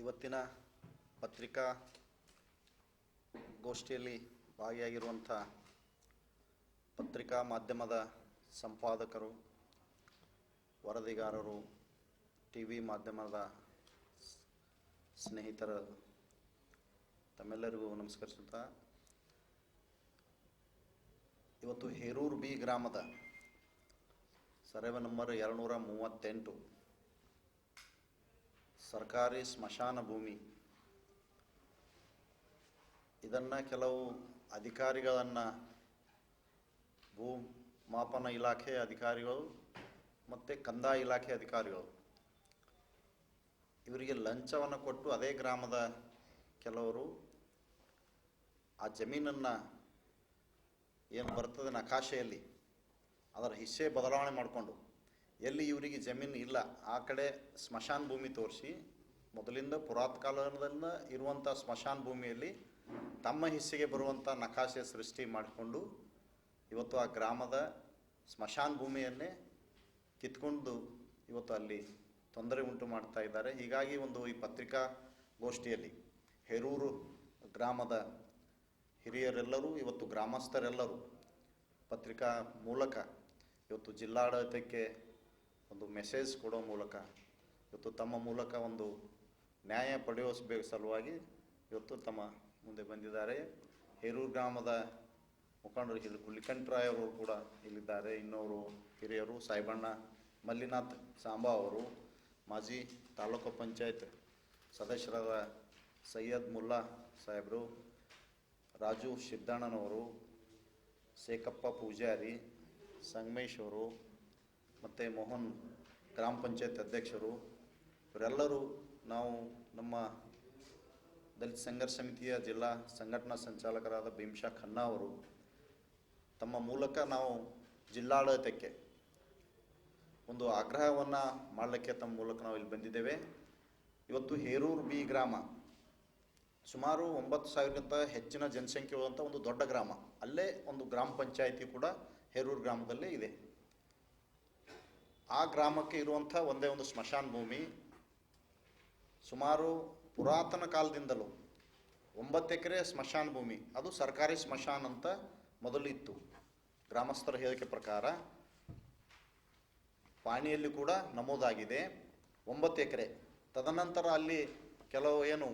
ಇವತ್ತಿನ ಪತ್ರಿಕಾ ಗೋಷ್ಠಿಯಲ್ಲಿ ಭಾಗಿಯಾಗಿರುವಂಥ ಪತ್ರಿಕಾ ಮಾಧ್ಯಮದ ಸಂಪಾದಕರು, ವರದಿಗಾರರು ಟಿ ವಿ ಮಾಧ್ಯಮದ ಸ್ನೇಹಿತರ ತಮ್ಮೆಲ್ಲರಿಗೂ ನಮಸ್ಕರಿಸುತ್ತ, ಇವತ್ತು ಹೇರೂರು ಬಿ ಗ್ರಾಮದ ಸರ್ವೆ ನಂಬರ್ ಎರಡುನೂರ ಮೂವತ್ತೆಂಟು ಸರ್ಕಾರಿ ಸ್ಮಶಾನ ಭೂಮಿ. ಇದನ್ನು ಕೆಲವು ಅಧಿಕಾರಿಗಳನ್ನು ಭೂ ಮಾಪನ ಇಲಾಖೆ ಅಧಿಕಾರಿಗಳು ಮತ್ತು ಕಂದಾಯ ಇಲಾಖೆ ಅಧಿಕಾರಿಗಳು ಇವರಿಗೆ ಲಂಚವನ್ನು ಕೊಟ್ಟು ಅದೇ ಗ್ರಾಮದ ಕೆಲವರು ಆ ಜಮೀನನ್ನು ಏನು ಬರ್ತದೆ ನಕಾಶೆಯಲ್ಲಿ ಅದರ ಹಿಸ್ಸೆ ಬದಲಾವಣೆ ಮಾಡಿಕೊಂಡು ಎಲ್ಲಿ ಇವರಿಗೆ ಜಮೀನು ಇಲ್ಲ, ಆ ಕಡೆ ಸ್ಮಶಾನ ಭೂಮಿ ತೋರಿಸಿ, ಮೊದಲಿಂದ ಪುರಾತ ಕಾಲದಿಂದ ಇರುವಂಥ ಸ್ಮಶಾನ ಭೂಮಿಯಲ್ಲಿ ತಮ್ಮ ಹಿಸ್ಸೆಗೆ ಬರುವಂಥ ನಕಾಶೆ ಸೃಷ್ಟಿ ಮಾಡಿಕೊಂಡು ಇವತ್ತು ಆ ಗ್ರಾಮದ ಸ್ಮಶಾನ ಭೂಮಿಯನ್ನೇ ಕಿತ್ಕೊಂಡು ಇವತ್ತು ಅಲ್ಲಿ ತೊಂದರೆ ಉಂಟು ಮಾಡ್ತಾ ಇದ್ದಾರೆ. ಹೀಗಾಗಿ ಒಂದು ಈ ಪತ್ರಿಕಾ ಗೋಷ್ಠಿಯಲ್ಲಿ ಹೇರೂರು ಗ್ರಾಮದ ಹಿರಿಯರೆಲ್ಲರೂ, ಇವತ್ತು ಗ್ರಾಮಸ್ಥರೆಲ್ಲರೂ ಪತ್ರಿಕಾ ಮೂಲಕ ಇವತ್ತು ಜಿಲ್ಲಾಡಳಿತಕ್ಕೆ ಒಂದು ಮೆಸೇಜ್ ಕೊಡೋ ಮೂಲಕ ಇವತ್ತು ತಮ್ಮ ಮೂಲಕ ಒಂದು ನ್ಯಾಯ ಪಡೆಯೋಸ್ಬೇಕು ಸಲುವಾಗಿ ಇವತ್ತು ತಮ್ಮ ಮುಂದೆ ಬಂದಿದ್ದಾರೆ. ಹೇರೂರು ಗ್ರಾಮದ ಮುಖಂಡರು ಇಲ್ಲಿ ಹುಲಿಕಂಠರಾಯ್ ಅವರು ಕೂಡ ಇಲ್ಲಿದ್ದಾರೆ. ಇನ್ನೋರು ಹಿರಿಯರು ಸಾಯಿಬಣ್ಣ ಮಲ್ಲಿನಾಥ್ ಸಾಂಬಾ ಅವರು, ಮಾಜಿ ತಾಲೂಕು ಪಂಚಾಯತ್ ಸದಸ್ಯರಾದ ಸೈಯದ್ ಮುಲ್ಲಾ ಸಾಹೇಬರು, ರಾಜು ಸಿದ್ದಣ್ಣನವರು ಶೇಖಪ್ಪ ಪೂಜಾರಿ, ಸಂಗಮೇಶ್ ಅವರು ಮತ್ತು ಮೋಹನ್ ಗ್ರಾಮ ಪಂಚಾಯತ್ ಅಧ್ಯಕ್ಷರು, ಇವರೆಲ್ಲರೂ ನಾವು ನಮ್ಮ ದಲಿತ ಸಂಘರ್ಷ ಸಮಿತಿಯ ಜಿಲ್ಲಾ ಸಂಘಟನಾ ಸಂಚಾಲಕರಾದ ಭೀಮ್ಶಾ ಖನ್ನಾ ಅವರು, ತಮ್ಮ ಮೂಲಕ ನಾವು ಜಿಲ್ಲಾಡಳಿತಕ್ಕೆ ಒಂದು ಆಗ್ರಹವನ್ನು ಮಾಡಲಿಕ್ಕೆ ತಮ್ಮ ಮೂಲಕ ನಾವು ಇಲ್ಲಿ ಬಂದಿದ್ದೇವೆ. ಇವತ್ತು ಹೇರೂರು ಬಿ ಗ್ರಾಮ ಸುಮಾರು ಒಂಬತ್ತು ಸಾವಿರಕ್ಕಿಂತ ಹೆಚ್ಚಿನ ಜನಸಂಖ್ಯೆ ಇರುವಂಥ ಒಂದು ದೊಡ್ಡ ಗ್ರಾಮ. ಅಲ್ಲೇ ಒಂದು ಗ್ರಾಮ ಪಂಚಾಯಿತಿ ಕೂಡ ಹೇರೂರು ಗ್ರಾಮದಲ್ಲೇ ಇದೆ. ಆ ಗ್ರಾಮಕ್ಕೆ ಇರುವಂಥ ಒಂದೇ ಒಂದು ಸ್ಮಶಾನ ಭೂಮಿ ಸುಮಾರು ಪುರಾತನ ಕಾಲದಿಂದಲೂ ಒಂಬತ್ತು ಎಕರೆ ಸ್ಮಶಾನ ಭೂಮಿ, ಅದು ಸರ್ಕಾರಿ ಸ್ಮಶಾನ ಅಂತ ಮೊದಲು ಇತ್ತು ಗ್ರಾಮಸ್ಥರ ಹೇಳಿಕೆ ಪ್ರಕಾರ ಪಾಣಿಯಲ್ಲಿ ಕೂಡ ನಮೂದಾಗಿದೆ ಒಂಬತ್ತು ಎಕರೆ. ತದನಂತರ ಅಲ್ಲಿ ಕೆಲವು ಏನು,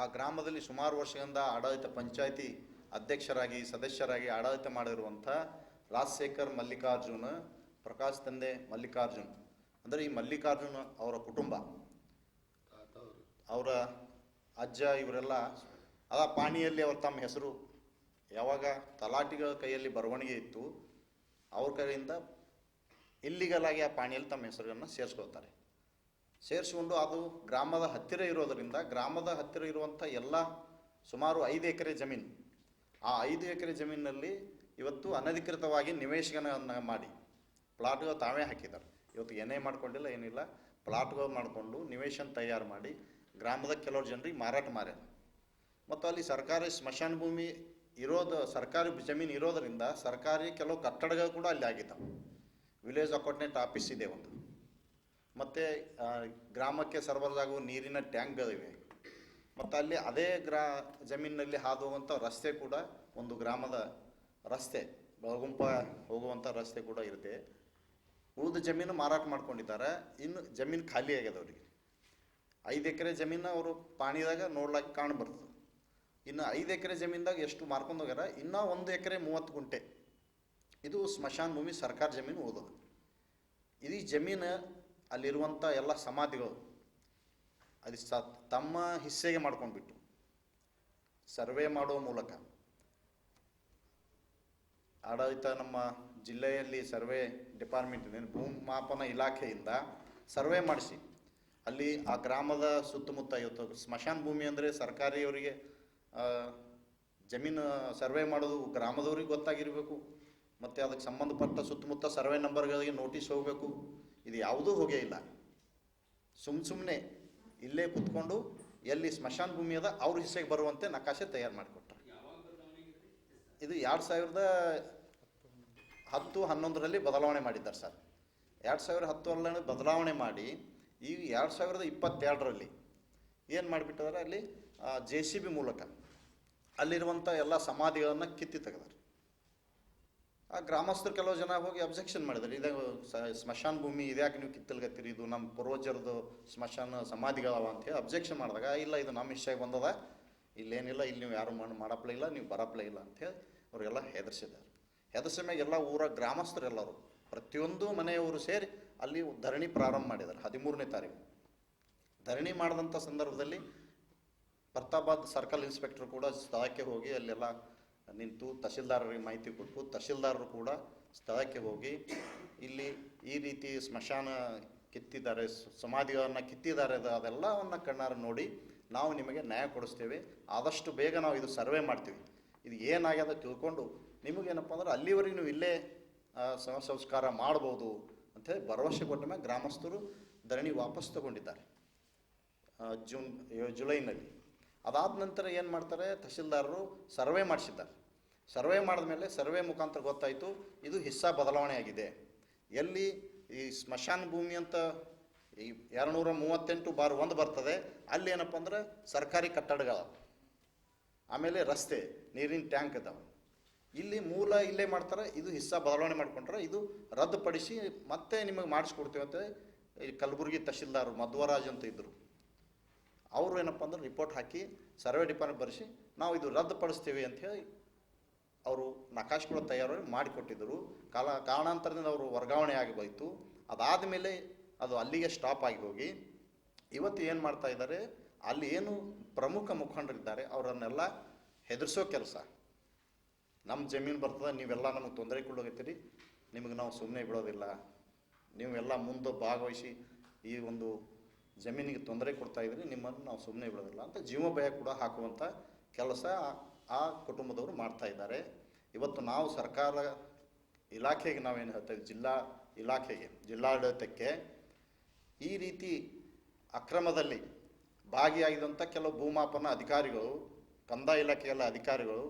ಆ ಗ್ರಾಮದಲ್ಲಿ ಸುಮಾರು ವರ್ಷದಿಂದ ಆಡಳಿತ ಪಂಚಾಯಿತಿ ಅಧ್ಯಕ್ಷರಾಗಿ, ಸದಸ್ಯರಾಗಿ ಆಡಳಿತ ಮಾಡಿರುವಂಥ ರಾಜಶೇಖರ್ ಮಲ್ಲಿಕಾರ್ಜುನ್ ಪ್ರಕಾಶ್ ತಂದೆ ಮಲ್ಲಿಕಾರ್ಜುನ್. ಅಂದರೆ ಈ ಮಲ್ಲಿಕಾರ್ಜುನ್ ಅವರ ಕುಟುಂಬ. ಅವರ ಅಜ್ಜ ಇವರೆಲ್ಲ ಅದ ಪಾಣಿಯಲ್ಲಿ ಅವ್ರ ತಮ್ಮ ಹೆಸರು. ಯಾವಾಗ ತಲಾಟಿಗಳ ಕೈಯಲ್ಲಿ ಬರವಣಿಗೆ ಇತ್ತು, ಅವ್ರ ಕೈಯಿಂದ ಇಲ್ಲಿಗಲಾಗಿ ಆ ಪಾಣಿಯಲ್ಲಿ ತಮ್ಮ ಹೆಸರನ್ನು ಸೇರಿಸ್ಕೊಳ್ತಾರೆ. ಸೇರಿಸಿಕೊಂಡು ಅದು ಗ್ರಾಮದ ಹತ್ತಿರ ಇರೋದರಿಂದ, ಗ್ರಾಮದ ಹತ್ತಿರ ಇರುವಂಥ ಎಲ್ಲ ಸುಮಾರು ಐದು ಎಕರೆ ಜಮೀನು. ಆ ಐದು ಎಕರೆ ಜಮೀನಿನಲ್ಲಿ ಇವತ್ತು ಅನಧಿಕೃತವಾಗಿ ನಿವೇಶನವನ್ನು ಮಾಡಿ. ಪ್ಲಾಟ್ಗಳು ತಾವೇ ಹಾಕಿದ್ದಾರೆ. ಇವತ್ತು ಏನೇ ಮಾಡ್ಕೊಂಡಿಲ್ಲ, ಏನಿಲ್ಲ. ಪ್ಲಾಟ್ಗಳು ಮಾಡಿಕೊಂಡು ನಿವೇಶನ ತಯಾರು ಮಾಡಿ ಗ್ರಾಮದ ಕೆಲವು ಜನರಿಗೆ ಮಾರಾಟ ಮಾರ್ಯಾರ. ಮತ್ತು ಅಲ್ಲಿ ಸರ್ಕಾರಿ ಸ್ಮಶಾನ ಭೂಮಿ ಇರೋದು, ಸರ್ಕಾರಿ ಜಮೀನು ಇರೋದರಿಂದ ಸರ್ಕಾರಿ ಕೆಲವು ಕಟ್ಟಡಗಳು ಕೂಡ ಅಲ್ಲಿ ಆಗಿದ್ದಾವೆ. ವಿಲೇಜ್ ಅಕೌಂಟೆಂಟ್ ಆಫೀಸ್ ಇದೆ ಒಂದು. ಮತ್ತು ಗ್ರಾಮಕ್ಕೆ ಸರಬರಾಜಾಗುವ ನೀರಿನ ಟ್ಯಾಂಕ್ಗಳಿವೆ. ಮತ್ತು ಅಲ್ಲಿ ಅದೇ ಗ್ರಾ, ಜಮೀನಿನಲ್ಲಿ ಹಾದು ಹೋಗುವಂಥ ರಸ್ತೆ ಕೂಡ ಒಂದು ಗ್ರಾಮದ ರಸ್ತೆ, ಬಹುಗುಂಪ ಹೋಗುವಂಥ ರಸ್ತೆ ಕೂಡ ಇರುತ್ತೆ ಉಳಿದ ಜಮೀನು ಮಾರಾಟ ಮಾಡ್ಕೊಂಡಿದ್ದಾರೆ. ಇನ್ನು ಜಮೀನು ಖಾಲಿ ಆಗ್ಯದ ಅವರಿಗೆ. ಐದು ಎಕರೆ ಜಮೀನು ಅವರು ಪಾಣಿದಾಗ ನೋಡ್ಲಾಕೆ ಕಾಣಬರ್ತದೆ ಇನ್ನು ಐದು ಎಕರೆ ಜಮೀನ್ದಾಗ ಎಷ್ಟು ಮಾರ್ಕೊಂಡು ಹೋಗ್ಯಾರ? ಇನ್ನೂ ಒಂದು ಎಕರೆ ಮೂವತ್ತು ಗುಂಟೆ. ಇದು ಸ್ಮಶಾನ ಭೂಮಿ ಸರ್ಕಾರ ಜಮೀನು ಓದೋದು ಇದು ಜಮೀನು ಅಲ್ಲಿರುವಂಥ ಎಲ್ಲ ಸಮಾಧಿಗಳು ಅದು ಸ ತಮ್ಮ ಹಿಸ್ಸೆಗೆ ಮಾಡ್ಕೊಂಡ್ಬಿಟ್ಟು ಸರ್ವೆ ಮಾಡುವ ಮೂಲಕ ಆಡಳಿತ ನಮ್ಮ ಜಿಲ್ಲೆಯಲ್ಲಿ ಸರ್ವೆ ಡಿಪಾರ್ಟ್ಮೆಂಟ್ ಭೂ ಭೂಮಾಪನ ಇಲಾಖೆಯಿಂದ ಸರ್ವೆ ಮಾಡಿಸಿ. ಅಲ್ಲಿ ಆ ಗ್ರಾಮದ ಸುತ್ತಮುತ್ತ ಇವತ್ತು ಸ್ಮಶಾನ ಭೂಮಿ ಅಂದರೆ ಸರ್ಕಾರಿಯವರಿಗೆ ಜಮೀನು ಸರ್ವೆ ಮಾಡೋದು ಗ್ರಾಮದವ್ರಿಗೆ ಗೊತ್ತಾಗಿರಬೇಕು. ಮತ್ತು ಅದಕ್ಕೆ ಸಂಬಂಧಪಟ್ಟ ಸುತ್ತಮುತ್ತ ಸರ್ವೆ ನಂಬರ್ಗಳಿಗೆ ನೋಟಿಸ್ ಹೋಗಬೇಕು. ಇದು ಯಾವುದೂ ಹೋಗೇ ಇಲ್ಲ. ಸುಮ್ಮ ಸುಮ್ಮನೆ ಇಲ್ಲೇ ಕೂತ್ಕೊಂಡು ಎಲ್ಲಿ ಸ್ಮಶಾನ ಭೂಮಿ ಅದ ಅವ್ರ ಹಿಸೆಗೆ ಬರುವಂತೆ ನಕಾಶೆ ತಯಾರು ಮಾಡಿಕೊಟ್ರು ಇದು ಎರಡು ಸಾವಿರದ ಹತ್ತು ಹನ್ನೊಂದರಲ್ಲಿ ಬದಲಾವಣೆ ಮಾಡಿದ್ದಾರೆ ಸರ್. ಎರಡು ಸಾವಿರದ ಹತ್ತು ಹನ್ನೊಂದರಲ್ಲಿ ಬದಲಾವಣೆ ಮಾಡಿ, ಈ ಎರಡು ಸಾವಿರದ ಇಪ್ಪತ್ತೆರಡರಲ್ಲಿ ಏನು ಮಾಡಿಬಿಟ್ಟಿದ್ದಾರೆ ಅಲ್ಲಿ? ಜೆ ಸಿ ಬಿ ಮೂಲಕ ಅಲ್ಲಿರುವಂಥ ಎಲ್ಲ ಸಮಾಧಿಗಳನ್ನು ಕಿತ್ತಿ ತೆಗೆದಾರೆ. ಆ ಗ್ರಾಮಸ್ಥರು ಕೆಲವು ಜನ ಹೋಗಿ ಅಬ್ಜೆಕ್ಷನ್ ಮಾಡಿದ್ರು ಇದೇ ಸ್ಮಶಾನ ಭೂಮಿ ಇದ್ಯಾಕೆ ನೀವು ಕಿತ್ತಲ್ಗತ್ತೀರಿ? ಇದು ನಮ್ಮ ಪೂರ್ವಜರದು ಸ್ಮಶಾನ ಸಮಾಧಿಗಳವ ಅಂತ ಹೇಳಿ ಅಬ್ಜೆಕ್ಷನ್ ಮಾಡಿದಾಗ, ಇಲ್ಲ, ಇದು ನಮ್ಮ ಇಷ್ಟಾಗಿ ಬಂದದ. ಇಲ್ಲೇನಿಲ್ಲ, ಇಲ್ಲಿ ನೀವು ಯಾರು ಮಣ್ಣು ಮಾಡಪ್ಲೇ ಇಲ್ಲ, ನೀವು ಬರಪ್ಲೇ ಇಲ್ಲ ಅಂಥೇಳಿ ಅವರೆಲ್ಲ ಹೆದರ್ಸಿದ್ದಾರೆ. ಹೆದರ್ಸಿದ ಮ್ಯಾಗ ಎಲ್ಲ ಊರ ಗ್ರಾಮಸ್ಥರೆಲ್ಲರೂ ಪ್ರತಿಯೊಂದು ಮನೆಯವರು ಸೇರಿ ಅಲ್ಲಿ ಧರಣಿ ಪ್ರಾರಂಭ ಮಾಡಿದ್ದಾರೆ, ಹದಿಮೂರನೇ ತಾರೀಕು. ಧರಣಿ ಮಾಡಿದಂಥ ಸಂದರ್ಭದಲ್ಲಿ ಪ್ರತಾಪಾದ್ ಸರ್ಕಲ್ ಇನ್ಸ್ಪೆಕ್ಟರ್ ಕೂಡ ಸ್ಥಳಕ್ಕೆ ಹೋಗಿ ಅಲ್ಲೆಲ್ಲ ನಿಂತು ತಹಶೀಲ್ದಾರರಿಗೆ ಮಾಹಿತಿ ಕೊಟ್ಟು ತಹಶೀಲ್ದಾರರು ಕೂಡ ಸ್ಥಳಕ್ಕೆ ಹೋಗಿ ಇಲ್ಲಿ ಈ ರೀತಿ ಸ್ಮಶಾನ ಕಿತ್ತಿದ್ದಾರೆ ಸಮಾಧಿಗಳನ್ನು ಕಿತ್ತಿದ್ದಾರೆ, ಅದು, ಅದೆಲ್ಲವನ್ನು ಕಣ್ಣಾರ ನೋಡಿ ನಾವು ನಿಮಗೆ ನ್ಯಾಯ ಕೊಡಿಸ್ತೇವೆ. ಆದಷ್ಟು ಬೇಗ ನಾವು ಇದು ಸರ್ವೆ ಮಾಡ್ತೀವಿ. ಇದು ಏನಾಗ್ಯದ ತಿಳ್ಕೊಂಡು ನಿಮಗೇನಪ್ಪ ಅಂದ್ರೆ ಅಲ್ಲಿವರೆಗೆ ನೀವು ಇಲ್ಲೇ ಸಮ ಸಂಸ್ಕಾರ ಮಾಡ್ಬೋದು ಅಂಥೇಳಿ ಭರವಸೆ ಕೊಟ್ಟ ಮೇಲೆ ಗ್ರಾಮಸ್ಥರು ಧರಣಿ ವಾಪಸ್ ತಗೊಂಡಿದ್ದಾರೆ. ಜೂನ್ ಜುಲೈನಲ್ಲಿ. ಅದಾದ ನಂತರ ಏನು ಮಾಡ್ತಾರೆ? ತಹಶೀಲ್ದಾರರು ಸರ್ವೆ ಮಾಡಿಸಿದ್ದಾರೆ. ಸರ್ವೆ ಮಾಡಿದ ಮೇಲೆ ಸರ್ವೆ ಮುಖಾಂತರ ಗೊತ್ತಾಯಿತು, ಇದು ಹಿಸ್ಸಾ ಬದಲಾವಣೆ ಆಗಿದೆ ಎಲ್ಲಿ ಈ ಸ್ಮಶಾನ ಭೂಮಿ ಅಂತ ಈ ಎರಡುನೂರ ಮೂವತ್ತೆಂಟು ಬಾರ್ ಒಂದು ಬರ್ತದೆ. ಅಲ್ಲಿ ಏನಪ್ಪ ಅಂದ್ರೆ ಸರ್ಕಾರಿ ಕಟ್ಟಡಗಳ. ಆಮೇಲೆ ರಸ್ತೆ, ನೀರಿನ ಟ್ಯಾಂಕ್ ಇದ್ದಾವೆ ಇಲ್ಲಿ ಮೂಲ ಇಲ್ಲೇ ಮಾಡ್ತಾರೆ, ಇದು ಹಿಸ್ಸಾ ಬದಲಾವಣೆ ಮಾಡಿಕೊಂಡ್ರೆ ಇದು ರದ್ದುಪಡಿಸಿ ಮತ್ತೆ ನಿಮಗೆ ಮಾಡಿಸ್ಕೊಡ್ತೀವಿ ಅಂತ ಈ ಕಲಬುರಗಿ ತಹಶೀಲ್ದಾರ್ ಮಧ್ವರಾಜ್ ಅಂತ ಇದ್ದರು ಅವರು ಏನಪ್ಪ ಅಂದ್ರೆ ರಿಪೋರ್ಟ್ ಹಾಕಿ, ಸರ್ವೆ ಡಿಪಾರ್ಟ್ಮೆಂಟ್ ಬರೆಸಿ, ನಾವು ಇದು ರದ್ದುಪಡಿಸ್ತೀವಿ ಅಂತ ಹೇಳಿ ಅವರು ನಕಾಶ್ಗಳು ತಯಾರು ಮಾಡಿಕೊಟ್ಟಿದ್ದರು ಕಾಲ ಕಾರಣಾಂತರದಿಂದ ಅವರು ವರ್ಗಾವಣೆ ಆಗಿ ಅದಾದ ಅದಾದಮೇಲೆ ಅದು ಅಲ್ಲಿಗೆ ಸ್ಟಾಪ್ ಆಗಿ ಹೋಗಿ. ಇವತ್ತು ಏನು ಮಾಡ್ತಾ ಇದ್ದಾರೆ? ಅಲ್ಲಿ ಏನು ಪ್ರಮುಖ ಮುಖಂಡರಿದ್ದಾರೆ, ಅವರನ್ನೆಲ್ಲ ಹೆದರ್ಸೋ ಕೆಲಸ. ನಮ್ಮ ಜಮೀನು ಬರ್ತದೆ, ನೀವೆಲ್ಲ ನಮಗೆ ತೊಂದರೆ ಕೊಡೋಗೈತಿರಿ ನಿಮಗೆ ನಾವು ಸುಮ್ಮನೆ ಬಿಡೋದಿಲ್ಲ. ನೀವೆಲ್ಲ ಮುಂದೆ ಭಾಗವಹಿಸಿ ಈ ಒಂದು ಜಮೀನಿಗೆ ತೊಂದರೆ ಕೊಡ್ತಾ ಇದ್ದೀರಿ, ನಿಮ್ಮನ್ನು ನಾವು ಸುಮ್ಮನೆ ಬಿಡೋದಿಲ್ಲ ಅಂತ ಜೀವ ಭಯ ಕೂಡ ಹಾಕುವಂಥ ಕೆಲಸ ಆ- ಕುಟುಂಬದವರು ಮಾಡ್ತಾ ಇದ್ದಾರೆ. ಇವತ್ತು ನಾವು ಸರ್ಕಾರ ಇಲಾಖೆಗೆ ನಾವೇನು ಹೇಳ್ತೇವೆ ಜಿಲ್ಲಾ ಇಲಾಖೆಗೆ, ಜಿಲ್ಲಾಡಳಿತಕ್ಕೆ ಈ ರೀತಿ ಅಕ್ರಮದಲ್ಲಿ ಭಾಗಿಯಾಗಿದಂಥ ಕೆಲವು ಭೂಮಾಪನ ಅಧಿಕಾರಿಗಳು, ಕಂದಾಯ ಇಲಾಖೆಯಲ್ಲ ಅಧಿಕಾರಿಗಳು,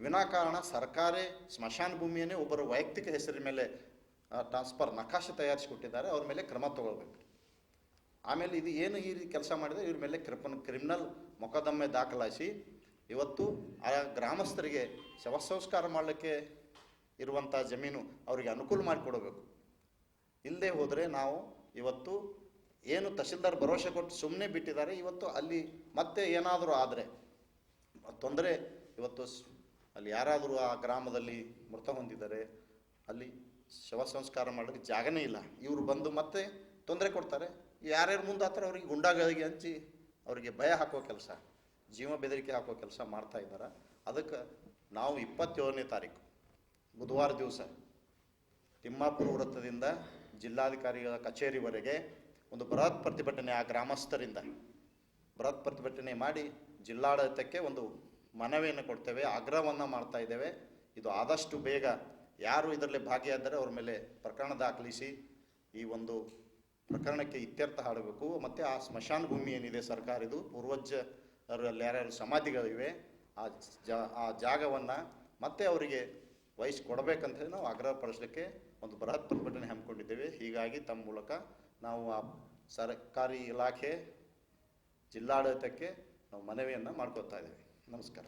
ವಿನಾಕಾರಣ ಸರ್ಕಾರಿ ಸ್ಮಶಾನ ಭೂಮಿಯನ್ನೇ ಒಬ್ಬರ ವೈಯಕ್ತಿಕ ಹೆಸರಿನ ಮೇಲೆ ಟ್ರಾನ್ಸ್ಫರ್ ನಕಾಶೆ ತಯಾರಿಸಿಕೊಟ್ಟಿದ್ದಾರೆ, ಅವ್ರ ಮೇಲೆ ಕ್ರಮ ತಗೊಳ್ಬೇಕು. ಆಮೇಲೆ ಇದು ಏನು ಈ ರೀತಿ ಕೆಲಸ ಮಾಡಿದರೆ ಇವ್ರ ಮೇಲೆ ಕ್ರಿಪನ್ ಕ್ರಿಮಿನಲ್ ಮೊಕದ್ದಮೆ ದಾಖಲಿಸಿ ಇವತ್ತು ಆ ಗ್ರಾಮಸ್ಥರಿಗೆ ಶವ ಸಂಸ್ಕಾರ ಮಾಡಲಿಕ್ಕೆ ಇರುವಂಥ ಜಮೀನು ಅವರಿಗೆ ಅನುಕೂಲ ಮಾಡಿಕೊಡಬೇಕು. ಇಲ್ಲದೆ ಹೋದರೆ ನಾವು ಇವತ್ತು ಏನು ತಹಶೀಲ್ದಾರ್ ಭರವಸೆ ಕೊಟ್ಟು ಸುಮ್ಮನೆ ಬಿಟ್ಟಿದ್ದಾರೆ, ಇವತ್ತು ಅಲ್ಲಿ ಮತ್ತೆ ಏನಾದರೂ ಆದರೆ, ತೊಂದರೆ, ಇವತ್ತು ಅಲ್ಲಿ ಯಾರಾದರೂ ಆ ಗ್ರಾಮದಲ್ಲಿ ಮೃತ ಹೊಂದಿದ್ದಾರೆ, ಅಲ್ಲಿ ಶವ ಸಂಸ್ಕಾರ ಮಾಡಲಿಕ್ಕೆ ಜಾಗನೇ ಇಲ್ಲ. ಇವರು ಬಂದು ಮತ್ತೆ ತೊಂದರೆ ಕೊಡ್ತಾರೆ. ಯಾರ್ಯಾರು ಮುಂದೆ ಆತರ ಅವ್ರಿಗೆ ಗುಂಡಾಗಳಿಗೆ ಹಂಚಿ ಅವರಿಗೆ ಭಯ ಹಾಕೋ ಕೆಲಸ, ಜೀವ ಬೆದರಿಕೆ ಹಾಕೋ ಕೆಲಸ ಮಾಡ್ತಾ ಇದ್ದಾರೆ. ಅದಕ್ಕೆ ನಾವು ಇಪ್ಪತ್ತೇಳನೇ ತಾರೀಕು, ಬುಧವಾರ ದಿವಸ ತಿಮ್ಮಾಪುರ ವೃತ್ತದಿಂದ ಜಿಲ್ಲಾಧಿಕಾರಿಗಳ ಕಚೇರಿವರೆಗೆ ಒಂದು ಬೃಹತ್ ಪ್ರತಿಭಟನೆ ಆ ಗ್ರಾಮಸ್ಥರಿಂದ. ಬೃಹತ್ ಪ್ರತಿಭಟನೆ ಮಾಡಿ ಜಿಲ್ಲಾಡಳಿತಕ್ಕೆ ಒಂದು ಮನವಿಯನ್ನು ಕೊಡ್ತೇವೆ, ಆಗ್ರಹವನ್ನು ಮಾಡ್ತಾ ಇದ್ದೇವೆ. ಇದು ಆದಷ್ಟು ಬೇಗ ಯಾರು ಇದರಲ್ಲಿ ಭಾಗಿಯಾದರೆ ಅವ್ರ ಮೇಲೆ ಪ್ರಕರಣ ದಾಖಲಿಸಿ ಈ ಒಂದು ಪ್ರಕರಣಕ್ಕೆ ಇತ್ಯರ್ಥ ಹಾಡಬೇಕು. ಮತ್ತು ಆ ಸ್ಮಶಾನ ಭೂಮಿ ಏನಿದೆ ಸರ್ಕಾರ ಇದು ಪೂರ್ವಜರಲ್ಲಿ ಯಾರ್ಯಾರು ಸಮಾಧಿಗಳಿವೆ, ಆ ಜಾ, ಆ ಜಾಗವನ್ನು ಮತ್ತೆ ಅವರಿಗೆ ವಹಿಸಿ ಕೊಡಬೇಕಂತ ಹೇಳಿ ನಾವು ಆಗ್ರಹ ಪಡಿಸಲಿಕ್ಕೆ ಒಂದು ಬೃಹತ್ ಪ್ರತಿಭಟನೆ ಹಮ್ಮಿಕೊಂಡಿದ್ದೇವೆ. ಹೀಗಾಗಿ ತಮ್ಮ ಮೂಲಕ ನಾವು ಆ ಸರ್ಕಾರಿ ಇಲಾಖೆ ಜಿಲ್ಲಾಡಳಿತಕ್ಕೆ ನಾವು ಮನವಿಯನ್ನು ಮಾಡ್ಕೊತಾ ಇದ್ದೇವೆ. ನಮಸ್ಕಾರ.